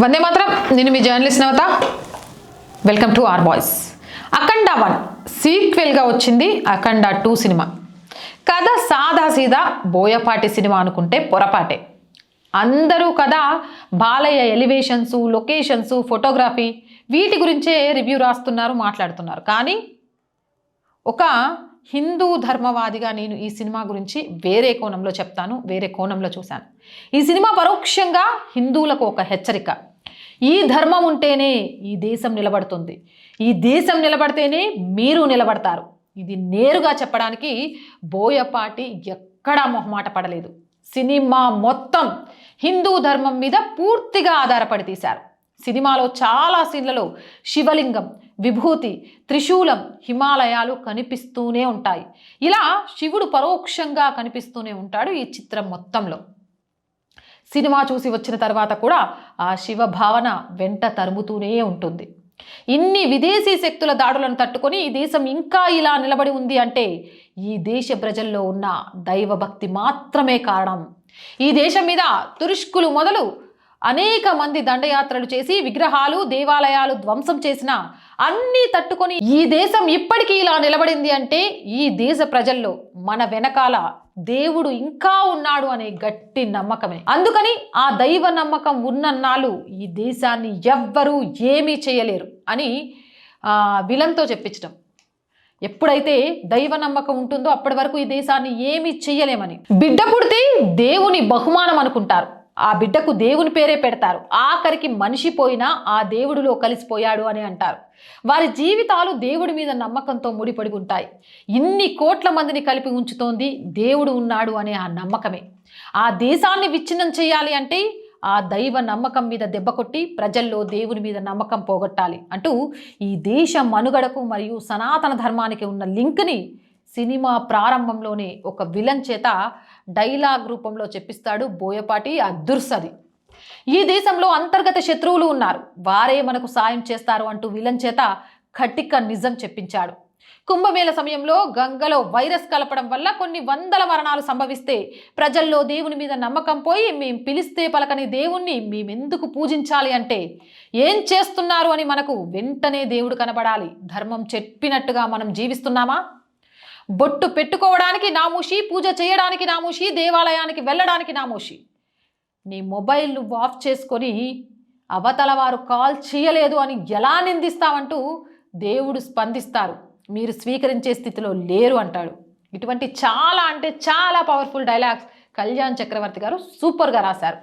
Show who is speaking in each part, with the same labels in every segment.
Speaker 1: వందే మాత్రం. నేను మీ journalist Navata. Welcome to R voice Akhanda one. సీక్వెల్గా వచ్చింది అఖండ టూ సినిమా. కథ సాదా సీదా బోయపాటి సినిమా అనుకుంటే పొరపాటే. అందరూ కదా బాలయ్య ఎలివేషన్స్ లొకేషన్స్ ఫోటోగ్రఫీ వీటి గురించే రివ్యూ రాస్తున్నారు మాట్లాడుతున్నారు. కానీ ఒక హిందూ ధర్మవాదిగా నేను ఈ సినిమా గురించి వేరే కోణంలో చెప్తాను వేరే కోణంలో చూశాను. ఈ సినిమా పరోక్షంగా హిందువులకు ఒక హెచ్చరిక. ఈ ధర్మం ఉంటేనే ఈ దేశం నిలబడుతుంది. ఈ దేశం నిలబడితేనే మీరు నిలబడతారు. ఇది నేరుగా చెప్పడానికి బోయపాటి ఎక్కడా మొహమాట పడలేదు. సినిమా మొత్తం హిందూ ధర్మం మీద పూర్తిగా ఆధారపడి తీశారు. సినిమాలో చాలా సీన్లలో శివలింగం విభూతి త్రిశూలం హిమాలయాలు కనిపిస్తూనే ఉంటాయి. ఇలా శివుడు పరోక్షంగా కనిపిస్తూనే ఉంటాడు ఈ చిత్రం మొత్తంలో. సినిమా చూసి వచ్చిన తర్వాత కూడా ఆ శివ భావన వెంట తరుముతూనే ఉంటుంది. ఇన్ని విదేశీ శక్తుల దాడులను తట్టుకొని ఈ దేశం ఇంకా ఇలా నిలబడి ఉంది అంటే ఈ దేశ ప్రజల్లో ఉన్న దైవభక్తి మాత్రమే కారణం. ఈ దేశం మీద తురుష్కులు మొదలు అనేక మంది దండయాత్రలు చేసి విగ్రహాలు దేవాలయాలు ధ్వంసం చేసిన అన్నీ తట్టుకొని ఈ దేశం ఇప్పటికీ ఇలా నిలబడింది అంటే ఈ దేశ ప్రజల్లో మన వెనకాల దేవుడు ఇంకా ఉన్నాడు అనే గట్టి నమ్మకమే. అందుకని ఆ దైవ నమ్మకం ఉన్నన్నాళ్ళు ఈ దేశాన్ని ఎవ్వరూ ఏమీ చేయలేరు అని విలన్తో చెప్పించడం ఎప్పుడైతే దైవ నమ్మకం ఉంటుందో అప్పటి వరకు ఈ దేశాన్ని ఏమీ చెయ్యలేమని. బిడ్డ పుడితే దేవుని బహుమానం అనుకుంటారు. ఆ బిడ్డకు దేవుని పేరే పెడతారు. ఆఖరికి మనిషి పోయినా ఆ దేవుడిలో కలిసిపోయాడు అని అంటారు. వారి జీవితాలు దేవుడి మీద నమ్మకంతో ముడిపడి ఉంటాయి. ఇన్ని కోట్ల మందిని కలిపి ఉంచుతోంది దేవుడు ఉన్నాడు అనే ఆ నమ్మకమే. ఆ దేశాన్ని విచ్ఛిన్నం చేయాలి అంటే ఆ దైవ నమ్మకం మీద దెబ్బ కొట్టి ప్రజల్లో దేవుని మీద నమ్మకం పోగొట్టాలి అంటూ ఈ దేశ మనుగడకు మరియు సనాతన ధర్మానికి ఉన్న లింక్ని సినిమా ప్రారంభంలోనే ఒక విలన్ చేత డైలాగ్ రూపంలో చెప్పిస్తాడు బోయపాటి అదుర్సది ఈ దేశంలో అంతర్గత శత్రువులు ఉన్నారు. వారే మనకు సాయం చేస్తారు అంటూ విలన్ చేత కటిక నిజం చెప్పించాడు. కుంభమేళ సమయంలో గంగలో వైరస్ కలపడం వల్ల కొన్ని వందల మరణాలు సంభవిస్తే ప్రజల్లో దేవుని మీద నమ్మకం పోయి మేం పిలిస్తే పలకని దేవుణ్ణి మేమెందుకు పూజించాలి అంటే ఏం చేస్తున్నారు అని మనకు వెంటనే దేవుడు కనబడాలి. ధర్మం చెప్పినట్టుగా మనం జీవిస్తున్నామా? బొట్టు పెట్టుకోవడానికి నామూషి పూజ చేయడానికి నామూషి దేవాలయానికి వెళ్ళడానికి నామూషి. నీ మొబైల్ నువ్వు ఆఫ్ చేసుకొని అవతల వారు కాల్ చేయలేదు అని ఎలా నిందిస్తావంటూ దేవుడు స్పందిస్తారు. మీరు స్వీకరించే స్థితిలో లేరు అంటాడు. ఇటువంటి చాలా అంటే చాలా పవర్ఫుల్ డైలాగ్స్ కళ్యాణ్ చక్రవర్తి గారు సూపర్గా రాశారు.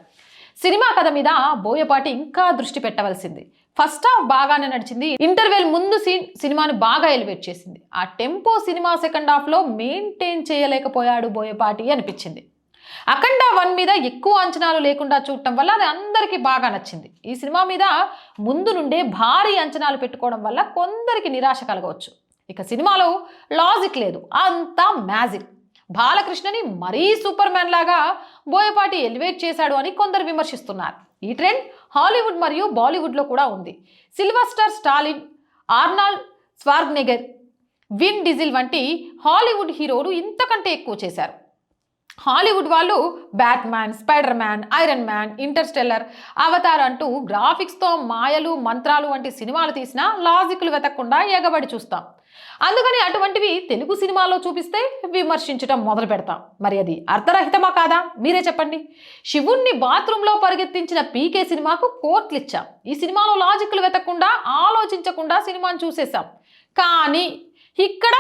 Speaker 1: సినిమా కథ మీద బోయపాటి ఇంకా దృష్టి పెట్టవలసింది. ఫస్ట్ హాఫ్ బాగానే నడిచింది. ఇంటర్వెల్ ముందు సీన్ సినిమాను బాగా ఎలివేట్ చేసింది. ఆ టెంపో సినిమా సెకండ్ హాఫ్లో మెయింటైన్ చేయలేకపోయాడు బోయపాటి అనిపించింది. అఖండ వన్ మీద ఎక్కువ అంచనాలు లేకుండా చూడటం వల్ల అది అందరికీ బాగా నచ్చింది. ఈ సినిమా మీద ముందు నుండే భారీ అంచనాలు పెట్టుకోవడం వల్ల కొందరికి నిరాశ కలగవచ్చు. ఇక సినిమాలో లాజిక్ లేదు. అంతా మ్యాజిక్. బాలకృష్ణని మరీ సూపర్ మ్యాన్ లాగా బోయపాటి ఎలివేట్ చేశాడు అని కొందరు విమర్శిస్తున్నారు. ఈ ట్రెండ్ హాలీవుడ్ మరియు బాలీవుడ్లో కూడా ఉంది. Sylvester Stallone Arnold Schwarzenegger Vin Diesel వంటి హాలీవుడ్ హీరోలు ఇంతకంటే ఎక్కువ చేశారు. హాలీవుడ్ వాళ్ళు Batman spider man iron man Interstellar Avatar అంటూ గ్రాఫిక్స్తో మాయలు మంత్రాలు వంటి సినిమాలు తీసినా లాజిక్లు వెతకకుండా ఎగబడి చూస్తాం. అందుకని అటువంటివి తెలుగు సినిమాలో చూపిస్తే విమర్శించటం మొదలు పెడతాం. మరి అది అర్థరహితమా కాదా? మీరే చెప్పండి. శివుణ్ణి బాత్రూంలో పరిగెత్తించిన పీకే సినిమాకు కోట్లు ఇచ్చాం. ఈ సినిమాలో లాజిక్లు వెతకకుండా ఆలోచించకుండా సినిమాను చూసేశాం. కానీ ఇక్కడ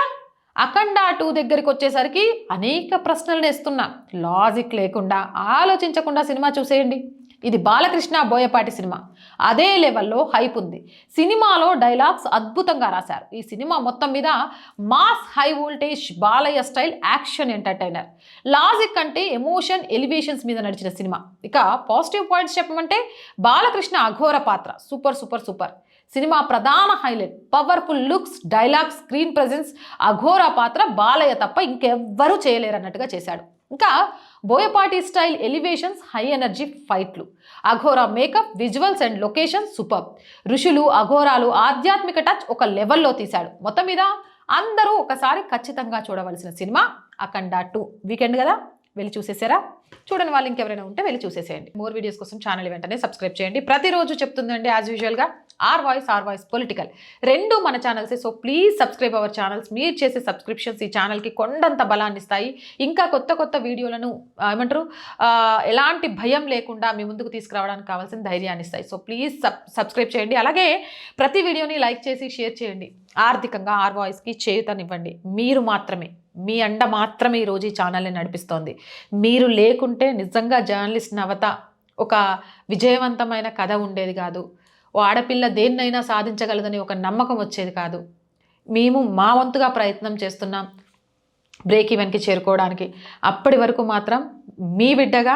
Speaker 1: అఖండ టూ దగ్గరికి వచ్చేసరికి అనేక ప్రశ్నలు వేస్తున్నా లాజిక్ లేకుండా ఆలోచించకుండా సినిమా చూసేయండి. ఇది బాలకృష్ణ బోయపాటి సినిమా. అదే లెవెల్లో హైప్ ఉంది. సినిమాలో డైలాగ్స్ అద్భుతంగా రాశారు. ఈ సినిమా మొత్తం మీద mass high voltage Balayya style action entertainer. Logic అంటే ఎమోషన్ ఎలివేషన్స్ మీద నడిచిన సినిమా. ఇక పాజిటివ్ పాయింట్స్ చెప్పమంటే బాలకృష్ణ అఘోర పాత్ర. Super super super. సినిమా ప్రధాన highlight powerful looks dialogue screen presence Aghora పాత్ర బాలయ్య తప్ప ఇంకెవ్వరూ చేయలేరన్నట్టుగా చేశాడు. ఇంకా Boyapati style elevations high energy ఫైట్లు. Aghora makeup visuals and location super. ఋషులు అఘోరాలు ఆధ్యాత్మిక టచ్ ఒక లెవెల్లో తీశాడు. మొత్తం మీద అందరూ ఒకసారి ఖచ్చితంగా చూడవలసిన సినిమా అఖండ టూ. వీకెండ్ కదా? వెళ్ళి చూసేసారా? చూడని వాళ్ళు ఇంకెవరైనా ఉంటే వెళ్ళి చూసేసేయండి. మోర్ వీడియోస్ కోసం ఛానల్ వెంటనే సబ్స్క్రైబ్ చేయండి. ప్రతిరోజు చెప్తుందండి యాజ్ యూజువల్గా R voice R voice political రెండు మన ఛానల్సే so please subscribe our channels మీరు చేసే సబ్స్క్రిప్షన్స్ ఈ ఛానల్కి కొండంత బలాన్ని ఇస్తాయి. ఇంకా కొత్త కొత్త వీడియోలను ఏమంటారు ఎలాంటి భయం లేకుండా మీ ముందుకు తీసుకురావడానికి కావాల్సిన ధైర్యాన్ని ఇస్తాయి. సో ప్లీజ్ సబ్ సబ్స్క్రైబ్ చేయండి. అలాగే ప్రతి వీడియోని లైక్ చేసి షేర్ చేయండి. ఆర్థికంగా ఆర్ వాయిస్కి చేయుతనివ్వండి. మీరు మాత్రమే. మీ అండ మాత్రమే ఈరోజు ఈ ఛానల్ని నడిపిస్తోంది. మీరు లేకుంటే నిజంగా జర్నలిస్ట్ నవత ఒక విజయవంతమైన కథ ఉండేది కాదు. ఓ ఆడపిల్ల దేన్నైనా సాధించగలదని ఒక నమ్మకం వచ్చేది కాదు. మేము మా వంతుగా ప్రయత్నం చేస్తున్నాం బ్రేక్ ఈవెన్కి చేరుకోవడానికి. అప్పటి వరకు మాత్రం మీ బిడ్డగా